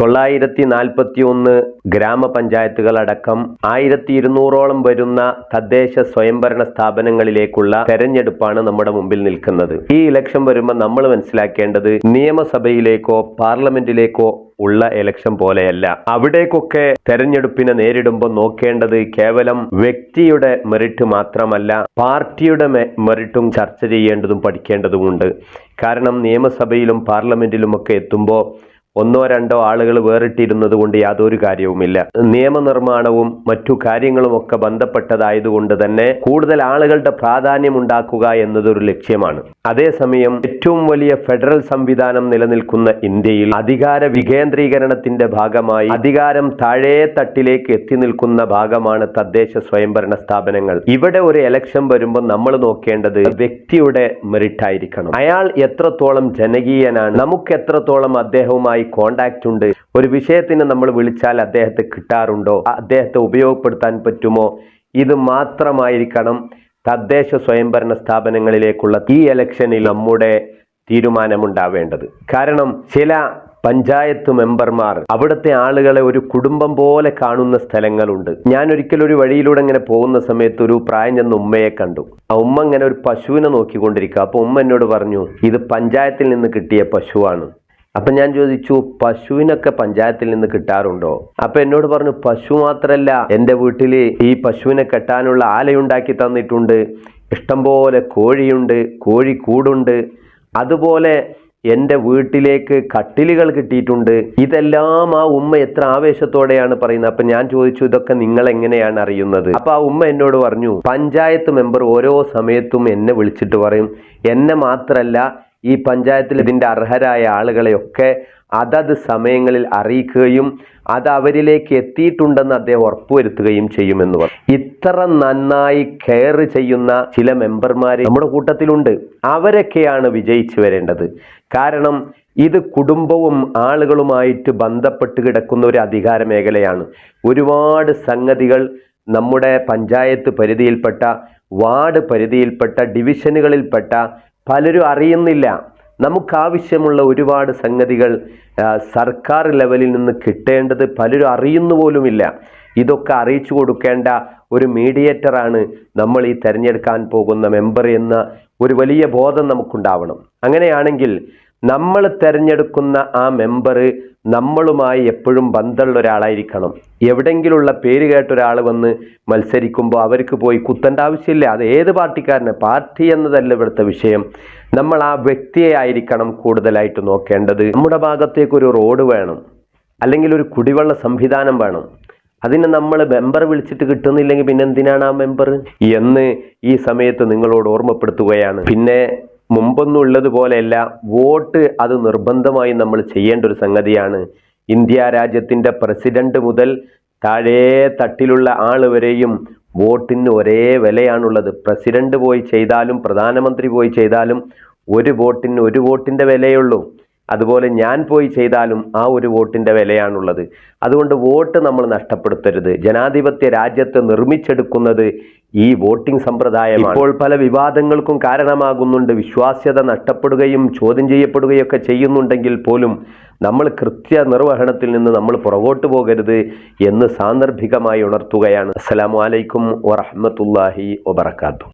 തൊള്ളായിരത്തി നാൽപ്പത്തി ഒന്ന് ഗ്രാമപഞ്ചായത്തുകളടക്കം ആയിരത്തി ഇരുന്നൂറോളം വരുന്ന തദ്ദേശ സ്വയംഭരണ സ്ഥാപനങ്ങളിലേക്കുള്ള തെരഞ്ഞെടുപ്പാണ് നമ്മുടെ മുമ്പിൽ നിൽക്കുന്നത്. ഈ ഇലക്ഷൻ വരുമ്പോൾ നമ്മൾ മനസ്സിലാക്കേണ്ടത് നിയമസഭയിലേക്കോ പാർലമെന്റിലേക്കോ ഉള്ള ഇലക്ഷൻ പോലെയല്ല. അവിടേക്കൊക്കെ തെരഞ്ഞെടുപ്പിനെ നേരിടുമ്പോൾ നോക്കേണ്ടത് കേവലം വ്യക്തിയുടെ മെറിറ്റ് മാത്രമല്ല പാർട്ടിയുടെ മെറിറ്റും ചർച്ച ചെയ്യേണ്ടതും പഠിക്കേണ്ടതുമുണ്ട്. കാരണം നിയമസഭയിലും പാർലമെന്റിലും ഒക്കെ എത്തുമ്പോൾ ഒന്നോ രണ്ടോ ആളുകൾ വേറിട്ടിരുന്നത് കൊണ്ട് യാതൊരു കാര്യവുമില്ല. നിയമനിർമ്മാണവും മറ്റു കാര്യങ്ങളും ഒക്കെ ബന്ധപ്പെട്ടതായതുകൊണ്ട് തന്നെ കൂടുതൽ ആളുകളുടെ പ്രാധാന്യം ഉണ്ടാക്കുക എന്നതൊരു ലക്ഷ്യമാണ്. അതേസമയം ഏറ്റവും വലിയ ഫെഡറൽ സംവിധാനം നിലനിൽക്കുന്ന ഇന്ത്യയിൽ അധികാര വികേന്ദ്രീകരണത്തിന്റെ ഭാഗമായി അധികാരം താഴേ തട്ടിലേക്ക് എത്തി നിൽക്കുന്ന ഭാഗമാണ് തദ്ദേശ സ്വയംഭരണ സ്ഥാപനങ്ങൾ. ഇവിടെ ഒരു എലക്ഷൻ വരുമ്പോൾ നമ്മൾ നോക്കേണ്ടത് വ്യക്തിയുടെ മെറിറ്റ് ആയിരിക്കണം. അയാൾ എത്രത്തോളം ജനകീയനാണ് നമുക്ക് എത്രത്തോളം അദ്ദേഹവുമായി കോണ്ടാക്ട് ഉണ്ട്. ഒരു വിഷയത്തിന് നമ്മൾ വിളിച്ചാൽ അദ്ദേഹത്തെ കിട്ടാറുണ്ടോ? അദ്ദേഹത്തെ ഉപയോഗപ്പെടുത്താൻ പറ്റുമോ? ഇത് മാത്രമായിരിക്കണം തദ്ദേശ സ്വയംഭരണ സ്ഥാപനങ്ങളിലേക്കുള്ള ഈ ഇലക്ഷനിൽ നമ്മുടെ തീരുമാനമുണ്ടാവേണ്ടത്. കാരണം ചില പഞ്ചായത്ത് മെമ്പർമാർ അവിടുത്തെ ആളുകളെ ഒരു കുടുംബം പോലെ കാണുന്ന സ്ഥലങ്ങളുണ്ട്. ഞാൻ ഒരിക്കലും ഒരു വഴിയിലൂടെ ഇങ്ങനെ പോകുന്ന സമയത്ത് ഒരു പ്രായം ചെന്ന ഉമ്മയെ കണ്ടു. ആ ഉമ്മ ഇങ്ങനെ ഒരു പശുവിനെ നോക്കിക്കൊണ്ടിരിക്കുക. അപ്പൊ ഉമ്മ എന്നോട് പറഞ്ഞു ഇത് പഞ്ചായത്തിൽ നിന്ന് കിട്ടിയ പശുവാണ്. അപ്പൊ ഞാൻ ചോദിച്ചു പശുവിനൊക്കെ പഞ്ചായത്തിൽ നിന്ന് കിട്ടാറുണ്ടോ? അപ്പൊ എന്നോട് പറഞ്ഞു പശു മാത്രമല്ല എന്റെ വീട്ടിൽ ഈ പശുവിനെ കെട്ടാനുള്ള ആലയുണ്ടാക്കി തന്നിട്ടുണ്ട്. ഇഷ്ടംപോലെ കോഴിയുണ്ട് കോഴി കൂടുണ്ട് അതുപോലെ എന്റെ വീട്ടിലേക്ക് കട്ടിലുകൾ കിട്ടിയിട്ടുണ്ട്. ഇതെല്ലാം ആ ഉമ്മ എത്ര ആവേശത്തോടെയാണ് പറയുന്നത്. അപ്പൊ ഞാൻ ചോദിച്ചു ഇതൊക്കെ നിങ്ങൾ എങ്ങനെയാണ് അറിയുന്നത്? അപ്പൊ ആ ഉമ്മ എന്നോട് പറഞ്ഞു പഞ്ചായത്ത് മെമ്പർ ഓരോ സമയത്തും എന്നെ വിളിച്ചിട്ട് പറയും. എന്നെ മാത്രല്ല ഈ പഞ്ചായത്തിൽ ഇതിന്റെ അർഹരായ ആളുകളെയൊക്കെ അതത് സമയങ്ങളിൽ അറിയിക്കുകയും അത് അവരിലേക്ക് എത്തിയിട്ടുണ്ടെന്ന് അദ്ദേഹം ഉറപ്പുവരുത്തുകയും ചെയ്യുമെന്ന് പറഞ്ഞു. ഇത്ര നന്നായി കെയർ ചെയ്യുന്ന ചില മെമ്പർമാർ നമ്മുടെ കൂട്ടത്തിലുണ്ട്. അവരൊക്കെയാണ് വിജയിച്ചു വരേണ്ടത്. കാരണം ഇത് കുടുംബവും ആളുകളുമായിട്ട് ബന്ധപ്പെട്ട് കിടക്കുന്ന ഒരു അധികാര മേഖലയാണ്. ഒരുപാട് സംഗതികൾ നമ്മുടെ പഞ്ചായത്ത് പരിധിയിൽപ്പെട്ട വാർഡ് പരിധിയിൽപ്പെട്ട ഡിവിഷനുകളിൽപ്പെട്ട പലരും അറിയുന്നില്ല. നമുക്കാവശ്യമുള്ള ഒരുപാട് സംഗതികൾ സർക്കാർ ലെവലിൽ നിന്ന് കിട്ടേണ്ടത് പലരും അറിയുന്നു പോലുമില്ല. ഇതൊക്കെ അറിയിച്ചു കൊടുക്കേണ്ട ഒരു മീഡിയേറ്ററാണ് നമ്മൾ ഈ തിരഞ്ഞെടുക്കാൻ പോകുന്ന മെമ്പർ എന്ന ഒരു വലിയ ബോധം നമുക്കുണ്ടാവണം. അങ്ങനെയാണെങ്കിൽ നമ്മൾ തിരഞ്ഞെടുക്കുന്ന ആ മെമ്പർ നമ്മളുമായി എപ്പോഴും ബന്ധമുള്ള ഒരാളായിരിക്കണം. എവിടെങ്കിലുള്ള പേര് കേട്ട ഒരാൾ വന്ന് മത്സരിക്കുമ്പോൾ അവർക്ക് പോയി കുത്തേണ്ട ആവശ്യമില്ല. അത് ഏത് പാർട്ടിക്കാരനെ? പാർട്ടി എന്നതല്ല ഇവിടുത്തെ വിഷയം. നമ്മൾ ആ വ്യക്തിയെ ആയിരിക്കണം കൂടുതലായിട്ട് നോക്കേണ്ടത്. നമ്മുടെ ഭാഗത്തേക്ക് ഒരു റോഡ് വേണം. അല്ലെങ്കിൽ ഒരു കുടിവെള്ള സംവിധാനം വേണം. അതിന് നമ്മൾ മെമ്പർ വിളിച്ചിട്ട് കിട്ടുന്നില്ലെങ്കിൽ പിന്നെ എന്തിനാണ് ആ മെമ്പർ എന്ന് ഈ സമയത്ത് നിങ്ങളോട് ഓർമ്മപ്പെടുത്തുകയാണ്. പിന്നെ മുമ്പൊന്നും ഉള്ളതുപോലെയല്ല വോട്ട് അത് നിർബന്ധമായി നമ്മൾ ചെയ്യേണ്ട ഒരു സംഗതിയാണ്. ഇന്ത്യ രാജ്യത്തിന്റെ പ്രസിഡന്റ് മുതൽ താഴേ തട്ടിലുള്ള ആൾ വരെയും വോട്ടിന് ഒരേ വിലയാണുള്ളത്. പ്രസിഡന്റ് പോയി ചെയ്താലും പ്രധാനമന്ത്രി പോയി ചെയ്താലും ഒരു വോട്ടിന് ഒരു വോട്ടിന്റെ വിലയുള്ളൂ അതുപോലെ ഞാൻ പോയി ചെയ്താലും ആ ഒരു വോട്ടിന്റെ വിലയാണുള്ളത്. അതുകൊണ്ട് വോട്ട് നമ്മൾ നഷ്ടപ്പെടുത്തരുത്. ജനാധിപത്യ രാജ്യത്ത് നിർമ്മിച്ചെടുക്കുന്നത് ഈ വോട്ടിംഗ് സമ്പ്രദായമാണ്. ഇപ്പോൾ പല വിവാദങ്ങൾക്കും കാരണമാകുന്നുണ്ട്. വിശ്വാസ്യത നഷ്ടപ്പെടുകയും ചോദ്യം ചെയ്യപ്പെടുകയൊക്കെ ചെയ്യുന്നുണ്ടെങ്കിൽ പോലും നമ്മൾ കൃത്യ നിർവഹണത്തിൽ നിന്ന് നമ്മൾ പുറകോട്ട് പോകരുത് എന്ന് സാന്ദർഭികമായി ഉണർത്തുകയാണ്. അസ്സലാമലൈക്കും അലൈക്കും വറഹ്മത്തുള്ളാഹി വബറകാതുഹു.